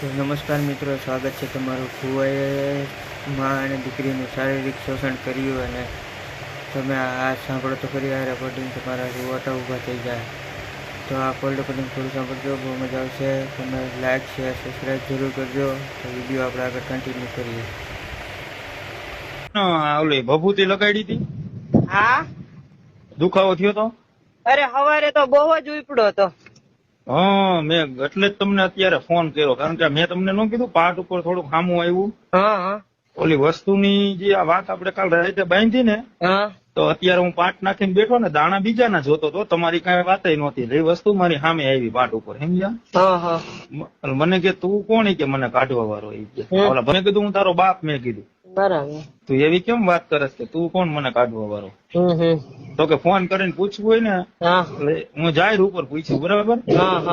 તો નમસ્કાર મિત્રો સ્વાગત છે તમારું ફુવાએ મા અને દીકરીનું શારીરિક શોષણ કર્યું અને તમે આ સાંભળો તો ખરી આ રેકોર્ડિંગ તમારા રૂવાટા ઊભા થઈ જાય. તો આ કોલ રેકોર્ડિંગ થોડું સાંભળજો બહુ મજા આવશે. તમે લાઇક શેર સબસ્ક્રાઈબ જરૂર કરજો. તો વીડિયો આપણે આગળ કન્ટિન્યુ કરીએ. હા, ઓલી ભભૂતિ લગાડી હતી? હા? દુખાવો થયો તો? અરે હવારે તો બહુ જ ઉપડો હતો. હા મેં એટલે જ તમને અત્યારે ફોન કર્યો કારણ કે મેં તમને ન કીધું પાઠ ઉપર થોડુંક ખામું આવ્યું. હા ઓલી વસ્તુની જે આ વાત આપણે કાલ રાતે બાંધી ને તો અત્યારે હું પાઠ નાખીને બેઠો ને દાણા બીજાના જોતો તો તમારી કઈ વાત નહોતી. એ વસ્તુ મારી સામે આવી પાટ ઉપર સમજ્યા મને કે તું કોણ કે મને કાઢવા વાળો એ કે? ઓલા મને કીધું હું તારો બાપ મેં કીધું. બરાબર. તું એવી કેમ વાત કરે કે તું કોણ મને કાઢવા વાળો? હમ હમ. તો કે ફોન કરીને પૂછવું હોય ને હું. જાહેર ઉપર પૂછ્યું બરાબર?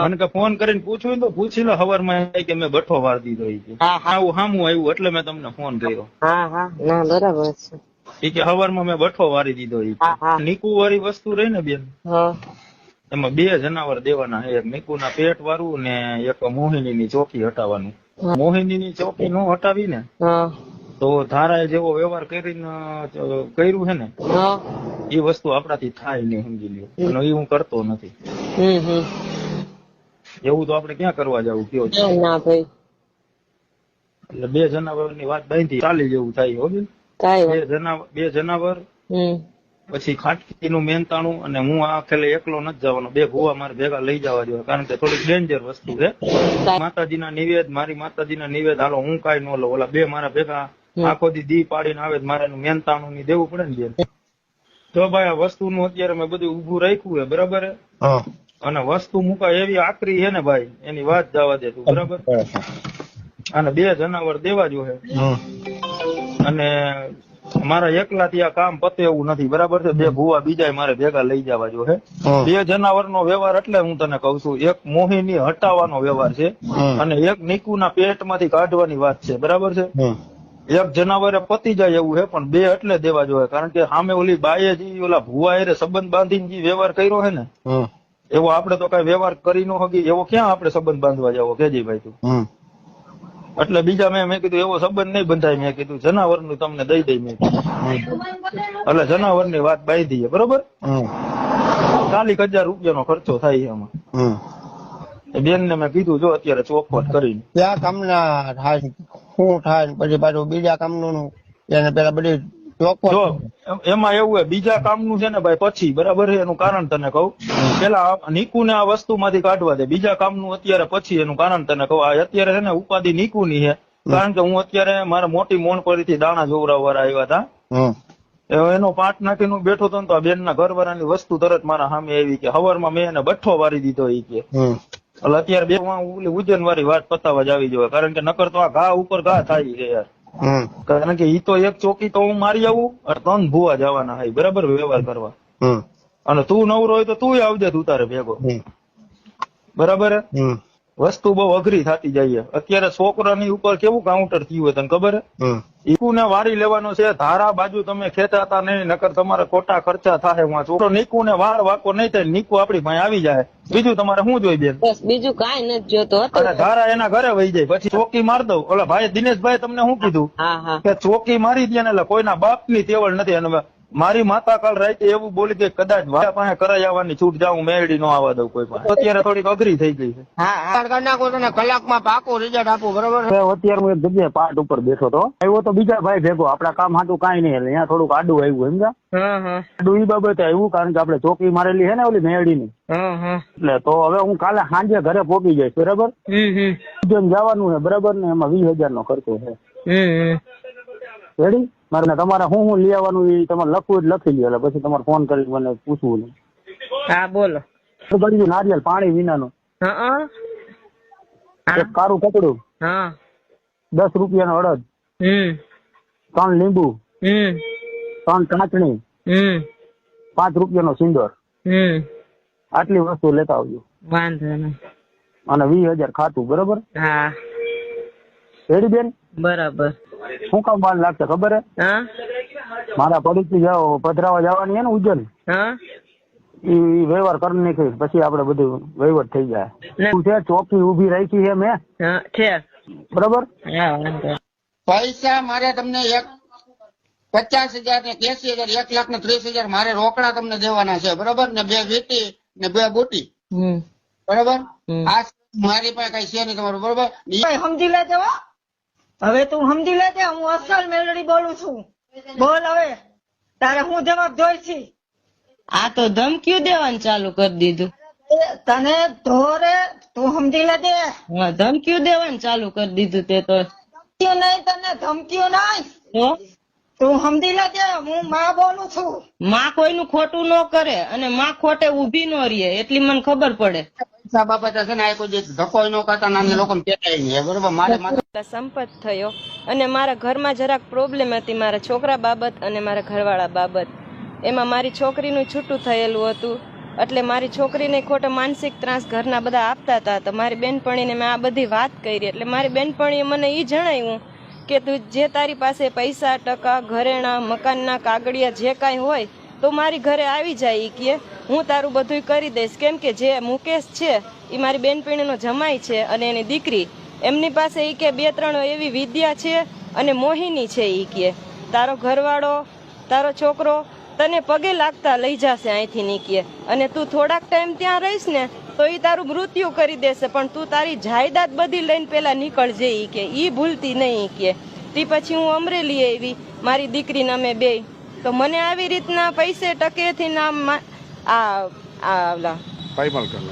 મને કે ફોન કરીને પૂછવું તો પૂછી લો હવારમાં કે મેં બઠો વાર દીધો આવું સામું આવ્યું એટલે મેં તમને ફોન કર્યો. હા હા. ના બરાબર છે. કે હવારમાં મેં બઠો વારી દીધો. નીકુ વાળી વસ્તુ રહી ને બેન? એમાં બે જનાવર દેવાના એક નીકુના પેટ વાળું ને એક મોહિની ની ચોકી હટાવવાનું. મોહિની ની ચોકી નો હટાવી ને તો ધારા જેવો વ્યવહાર કરીને કર્યું છે ને એ વસ્તુ આપણાથી થાય નહીં સમજી લ્યો. અને એ હું કરતો નથી. એવું તો આપણે ક્યાં કરવા જવું કયો ના, ના ભાઈ. એટલે બે જનાવરની વાત બાંધી ચાલી જેવું થાય હો બે જનાવર બે જનાવર પછી ખાટકી નું મેનતાણું અને હું આ ખેલે એકલો નથી જવાનો. બે ભૂવા મારે ભેગા લઈ જવા જોઈએ કારણ કે થોડીક ડેન્જર વસ્તુ છે. માતાજીના નિવેદ મારી માતાજીના નિવેદ હાલો હું કાંઈ ન લઉં. ઓલા બે મારા ભેગા. આખો દી દી પાડીને આવે મારે એનું મહેનતાણું ની દેવું પડે ને બેન. તો ભાઈ આ વસ્તુનું અત્યારે મેં બધું ઉભું રાખ્યું હે બરાબર અને વસ્તુ મુકાય એવી આકરી હે ને ભાઈ એની વાત જવા દે તું બરાબર? અને બે જનાવર દેવા જોઈએ અને મારા એકલા થી આ કામ પતે એવું નથી બરાબર છે? બે ભૂવા બીજા મારે ભેગા લઈ જવા જો હે. બે જનાવર નો વ્યવહાર એટલે હું તને કઉ છું એક મોહિની હટાવવાનો વ્યવહાર છે અને એક નીકુના પેટમાંથી કાઢવાની વાત છે બરાબર છે? એક જનાવરે પતી જાય એવું છે પણ બે એટલે દેવા જોઈએ. કારણ કે સામે ઓલી બાએ જે ઓલા ભુવા એરે સંબંધ બાંધીને જે વ્યવહાર કર્યો છે ને એવો આપણે તો કઈ વ્યવહાર કરી નો હકી એવો ક્યાં આપણે સંબંધ બાંધવા જાવો? કેજી ભાઈ તું? એટલે બીજા મેં મેં કીધું એવો સંબંધ નહીં બંધાય. મેં કીધું જનાવરનું તમને દઈ દઈ મેં એટલે જનાવરની વાત બાંધી બરોબર? ચાલીક હજાર રૂપિયાનો ખર્ચો થાય છે એમાં બેન ને મેં કીધું જો અત્યારે ચોખવટ કરીને. ત્યાં થાય શું થાય પછી પાછું બીજા કામનું એને પેલા બધી જો એમાં એવું છે બીજા કામનું છે ને ભાઈ પછી બરાબર છે? એનું કારણ તને કહું. પેલા નીકુ ને આ વસ્તુ માંથી કાઢવા દે. બીજા કામનું અત્યારે પછી એનું કારણ તને કહું. આ અત્યારે છે ને ઉપાધિ નીકુ ની છે. કારણ કે હું અત્યારે મારા મોટી મોણથી દાણા જોવરાવવા આવ્યા હતા. એનો પાટ નાખીને નું બેઠો હતો ને તો આ વાળા ની વસ્તુ તરત મારા સામે આવી કે હવારમાં મેં એને બઠ્ઠો વારી દીધો એ કે. એટલે અત્યારે બે ઓલી ઉજન વાળી વાત પતાવા જ આવી જોઈએ કારણ કે નકર તો આ ઘા ઉપર ઘા થાય છે યાર. કારણ કે ઈ તો એક ચોકી તો હું મારી આવું અને ત્રણ ભૂવા જવાના હાય. બરાબર વ્યવહાર કરવા. અને તું નવરો હોય તો તું આવજે તું તારે ભેગો. બરાબર હે? વસ્તુ બહુ અઘરી થતી જાય. અત્યારે છોકરાની ઉપર કેવું કાઉન્ટર થયું હોય તને ખબર હે? હમ. ઈકુ ને વારી લેવાનો છે ધારા બાજુ તમે ખેંચાતા નહીં નકર તમારે ખોટા ખર્ચા થાય હું છોકરો નીકુ ને વાળ વાકો નહીં થાય નીકુ આપડી ભાઈ આવી જાય. બીજું તમારે શું જોઈ બેન? બસ બીજું કાંઈ નથી જોતો અને ધારા એના ઘરે વહી જાય. પછી ચોકી માર દઉં. ઓલા ભાઈ દિનેશભાઈ તમને શું કીધું? હા હા. કે ચોકી મારી દે ને એટલે કોઈના બાપની તેવળ નથી. અને મારી માતા કાલ રાતે એવું બોલી કે કદાચ મારા પાસે કરાઈ આવવાની છૂટ જાઉં મેળડી નો આવવા દઉં કોઈ પાસે. અત્યારે થોડીક અઘરી થઈ ગઈ છે. હા હા કરી નાખો તને કલાકમાં પાકું રિઝલ્ટ આપું બરોબર? અત્યારે હું એક જગ્યાએ પાટ ઉપર બેઠો તો આવ્યો તો બીજા ભાઈ ભેગો. આપડા કામ હાટું કાંઈ નહીં એટલે અહીંયા થોડુંક આડું આવ્યું સમજા હા હા. આડું એ બાબતે આવ્યું કારણ કે આપણે ચોકી મારેલી છે ને ઓલી મેળડી ની હા હા. એટલે તો હવે હું કાલે સાંજે ઘરે પોકી જઈશ બરાબર? હમ જવાનું છે બરાબર ને એમાં વીસ હજાર નો ખર્ચો છે. રેડી મારે તમારે શું શું લઈ આવવાનું એ તમારે લખવું જ લખી લ્યો એટલે પછી તમારે ફોન કરી મને પૂછવું હા બોલો. કરી નારિયેલ પાણી વિનાનું. એક કારું કપડું હા. દસ રૂપિયાનો અડદ હમ. ત્રણ લીંબુ હમ. ત્રણ હમ. પાંચ રૂપિયાનો સિંદોર હમ. આટલી વસ્તુ લેતા આવજો. વાંધો નહીં. અને વીસ હજાર ખાતું બરોબર? હા. રેડી બેન? બરાબર. શું કામ વાર લાગશે ખબર હે? મારા પડીકી જાઓ પધરાવા જવાની હે ને ઉજ્જૈન હા? ઈ વ્યવહાર કરી નાખી પછી આપડે બધું વહીવટ થઈ જાય. ને- શું છે? ચોકી ઊભી રાખી છે મેં છે. બરોબર? પૈસા મારે તમને એક પચાસ હજાર ને એસી હજાર એક લાખ ને ત્રીસ હજાર મારે રોકડા તમને દેવાના છે બરોબર? ને બે વીટી ને બે બુટી. બરોબર? આ મારી પાસે કઈ છે નહીં તમારું બરોબર? સમજી લેજો હવે તું સમજી લેજે હું અસલ મેલડી બોલું છું. બોલ હવે. તારે હું જવાબ જોઈ છી આ તો ધમકીઓ દેવાનું ચાલુ કરી દીધું. તને ધોરે તું સમજી લે હા ધમકીઓ દેવાનું ચાલુ કરી દીધું તે તો. ધમકીઓ નહીં તને ધમકીઓ નહીં. તું સમજી લેજે હું માં બોલું છું. માં કોઈનું ખોટું ન કરે અને માં ખોટે ઊભી ન રહે એટલી મને ખબર પડે. બાબતે છે ને આ કોઈ ધક્કો ન કરતા નાના લોકો બરોબર? મારે સંપત થયો. અને મારા ઘરમાં જરાક પ્રોબ્લેમ હતી મારા છોકરા બાબત અને મારા ઘરવાળા બાબત. એમાં મારી છોકરીનું છૂટું થયેલું હતું. એટલે મારી છોકરીને ખોટો માનસિક ત્રાસ ઘરના બધા આપતા હતા. તો મારી બેનપણીને મેં આ બધી વાત કરી. એટલે મારી બેનપણીએ મને એ જણાવ્યું કે તું જે તારી પાસે પૈસા ટકા ઘરેણા મકાનના કાગળિયા જે કાંઈ હોય તો મારી ઘરે આવી જાય ઈ કે, હું તારું બધું કરી દઈશ. કેમ કે જે મુકેશ છે એ મારી બેનપણીનો જમાઈ છે અને એની દીકરી. એમની પાસે એ કે બે ત્રણ એવી વિદ્યા છે અને મોહિની છે એ કે. તારો ઘરવાળો, તારો છોકરો તને પગે લાગતા લઈ જશે અહીંથી નીકળે અને તું થોડાક ટાઈમ ત્યાં રહીશ ને, તો એ તારું મૃત્યુ કરી દેશે, પણ તું તારી જાયદાદ બધી લઈને પેલા નીકળજે ઈ કે. એ ભૂલતી નહીં કે. તે પછી હું અમરેલી આવી, મારી દીકરીને અમે બે તો મને આવી રીતના પૈસે ટકેથી ના મા- આ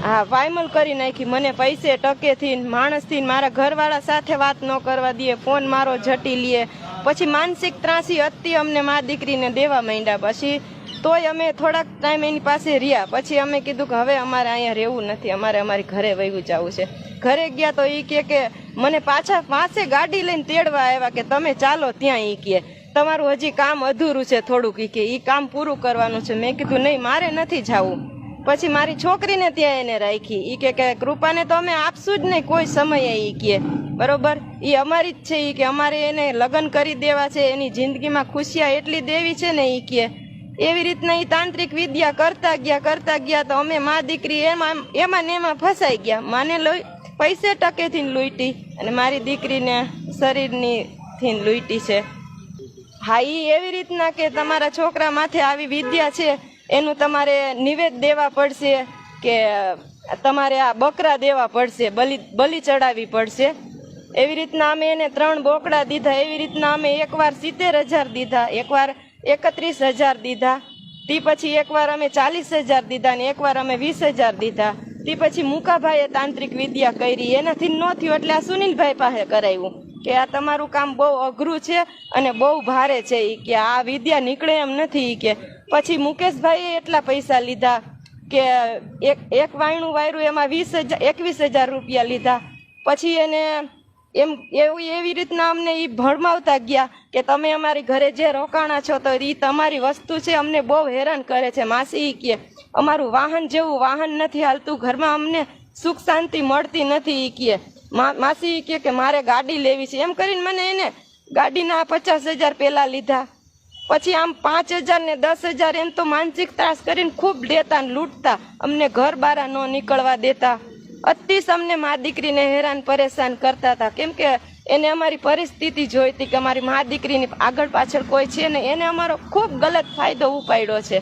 હા ફાઇમલ કરી નાખી. મને પૈસે ટકેથી માણસથી મારા ઘરવાળા સાથે વાત ન કરવા દે ફોન મારો જટી લે. પછી માનસિક ત્રાસી હતી અમને મા દીકરીને દેવા માંડ્યા. પછી તોય અમે થોડાક ટાઈમ એની પાસે રહ્યા. પછી અમે કીધું કે હવે અમારે અહીંયા રહેવું નથી. અમારે અમારી ઘરે વયું જવું છે. ઘરે ગયા તો એ કે કે મને પાછા પાસે ગાડી લઈને તેડવા આવ્યા કે તમે ચાલો ત્યાં એ કે. તમારું હજી કામ અધૂરું છે થોડુંક એ કે એ કામ પૂરું કરવાનું છે. મેં કીધું, નહીં, મારે નથી જવું. પછી મારી છોકરીને ત્યાં એને રાખી. એ કે કે, કૃપાને તો અમે આપશું જ નહીં, કોઈ સમયે એ કે. બરોબર? એ અમારી જ છે એ કે અમારે એને લગ્ન કરી દેવા છે, એની જિંદગીમાં ખુશિયા એટલી દેવી છે ને એ કે. એવી રીતના એ તાંત્રિક વિદ્યા કરતા ગયા કરતા ગયા તો અમે મા દીકરી એમાં એમાં ને એમાં ફસાઈ ગયા. માને લઈ પૈસે ટકેથી લૂંટી અને મારી દીકરીને શરીરની થી લૂંટી છે. હા, ઈ એવી રીતના કે તમારા છોકરા માથે આવી વિદ્યા છે, એનું તમારે નિવેદ દેવા પડશે કે તમારે આ બકરા દેવા પડશે, બલિ બલિ ચડાવવી પડશે. એવી રીતના અમે એને ત્રણ બોકડા દીધા, એવી રીતના અમે એકવાર સિત્તેર હજાર દીધા, એકવાર એકત્રીસ હજાર દીધા, તે પછી એકવાર અમે ચાલીસ હજાર દીધા ને એકવાર અમે વીસ હજાર દીધા. તે પછી મુકાભાઈએ તાંત્રિક વિદ્યા કરી, એનાથી ન થયું એટલે આ સુનિલભાઈ પાસે કરાવ્યું. કે આ તમારું કામ બહુ અઘરું છે અને બહુ ભારે છે એ કે આ વિદ્યા નીકળે એમ નથી કે. પછી મુકેશભાઈએ એટલા પૈસા લીધા કે એક એક વાયણું વાયરું એમાં વીસ હજાર એકવીસ હજાર રૂપિયા લીધા. પછી એને એમ, એવું, એવી રીતના અમને એ ભરમાવતા ગયા કે તમે અમારી ઘરે જે રોકાણા છો તો એ તમારી વસ્તુ છે, અમને બહુ હેરાન કરે છે માસી કે. અમારું વાહન જેવું વાહન નથી હાલતું, ઘરમાં અમને સુખ શાંતિ મળતી નથી એ કે. મા- માસી કે કે મારે ગાડી લેવી છે. એમ કરીને મને એને ગાડીના પચાસ હજાર પહેલાં લીધા. પછી આમ પાંચ હજાર ને દસ હજાર એમ તો માનસિક ત્રાસ કરીને ખૂબ લેતા લૂંટતા. અમને ઘર બારા ન નીકળવા દેતા. અતિશ અમને મા દીકરીને હેરાન પરેશાન કરતા હતા. કેમ કે એને અમારી પરિસ્થિતિ જોઈતી કે અમારી મા દીકરીની આગળ પાછળ કોઈ છે ને એને અમારો ખૂબ ગલત ફાયદો ઉપાડ્યો છે.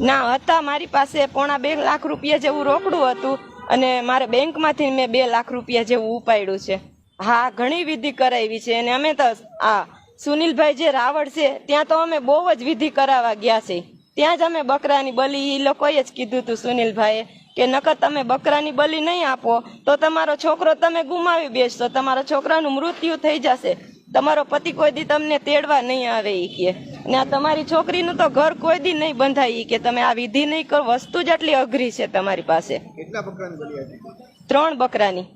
ના, હતા મારી પાસે પોણા બે લાખ રૂપિયા જેવું રોકડું હતું. અને મારે બેંકમાંથી મેં બે લાખ રૂપિયા જેવું ઉપાડ્યું છે. હા, ઘણી વિધિ કરાવી છે અને અમે તો આ સુનિલભાઈ જે રાવળ છે, ત્યાં તો અમે બહુ જ વિધિ કરાવવા ગયા છે. ત્યાં જ અમે બકરાની બલી એ લોકોએ જ કીધું હતું સુનિલભાઈએ કે નકર તમે બકરાની બલી નહીં આપો, તો તમારો છોકરો તમે ગુમાવી બેસશો, તમારા છોકરાનું મૃત્યુ થઈ જશે. તમારો પતિ કોઈ દી તમને તેડવા નહીં આવે ઈ કે. ને આ તમારી છોકરીનું તો ઘર કોઈ દી નહીં બંધાય ઈ કે. તમે આ વિધિ નહીં કરો વસ્તુ જ આટલી અઘરી છે તમારી પાસે. ત્રણ બકરાની.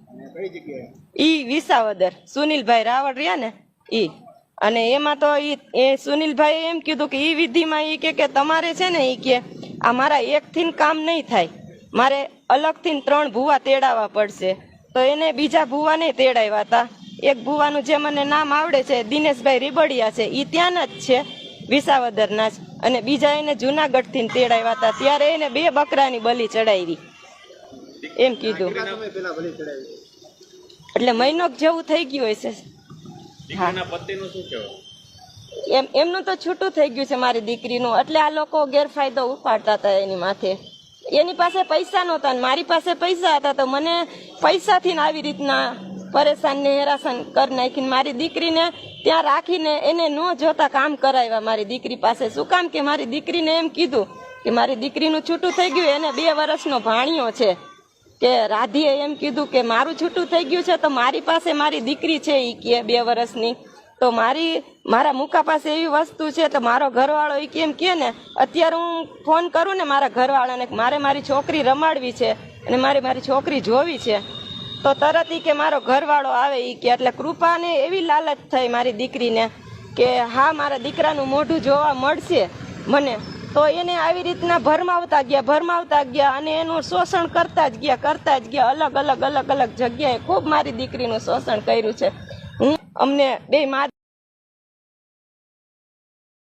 ઈ વિસાવદર સુનિલભાઈ રાવળ રહ્યા ને ઈ. અને એમાં તો ઈ એ સુનિલભાઈએ એમ કીધું કે ઈ વિધિમાં ઈ કે કે તમારે છે ને ઈ કે આ મારા એકથી કામ નહીં થાય. મારે અલગથી ત્રણ ભૂવા તેડાવવા પડશે. તો એને બીજા ભૂવાને તેડાવ્યા હતા. એક ભુવાનું જે મને નામ આવડે છે દિનેશભાઈ રીબડિયા છે એ ત્યાંના જ છે વિસાવદરના જ. અને બીજા એને જુનાગઢથી તેડાવ્યા હતા ત્યારે એને બે બકરાની બલી ચડાવી એમ કીધું. એટલે મહિનો જેવું થઈ ગયું હશે. એમ એમનું તો છૂટું થઈ ગયું છે મારી દીકરીનું. એટલે આ લોકો ગેરફાયદો ઉપાડતા હતા એની માથે. એની પાસે પૈસા નહોતા ને મારી પાસે પૈસા હતા તો મને પૈસાથી ને આવી રીતના પરેશાન ને હેરાસન કરી નાખીને મારી દીકરીને ત્યાં રાખીને એને ન જોતા કામ કરાવ્યા મારી દીકરી પાસે. શું કામ કે મારી દીકરીને એમ કીધું કે મારી દીકરીનું છૂટું થઈ ગયું, એને બે વર્ષનો ભાણિયો છે. કે રાધીએ એમ કીધું કે મારું છૂટું થઈ ગયું છે તો મારી પાસે મારી દીકરી છે એ કે બે વર્ષની. તો મારી, મારા મુકા પાસે એવી વસ્તુ છે તો મારો ઘરવાળો એ કેમ કે ને, અત્યારે હું ફોન કરું ને મારા ઘરવાળાને મારે મારી છોકરી રમાડવી છે અને મારે મારી છોકરી જોવી છે. તો તરત ઈ કે મારો ઘરવાળો આવે ઈ કે, એટલે કૃપાને એવી લાલચ થઈ મારી દીકરીને કે હા, મારા દીકરાનું મોઢું જોવા મળશે મને. તો એને આવી રીતના ભરમાવતા ગયા ભરમાવતા ગયા અને એનું શોષણ કરતા જ ગયા, કરતા જ ગયા. અલગ અલગ અલગ અલગ જગ્યાએ ખૂબ મારી દીકરીનું શોષણ કર્યું છે. હું અમને બે મા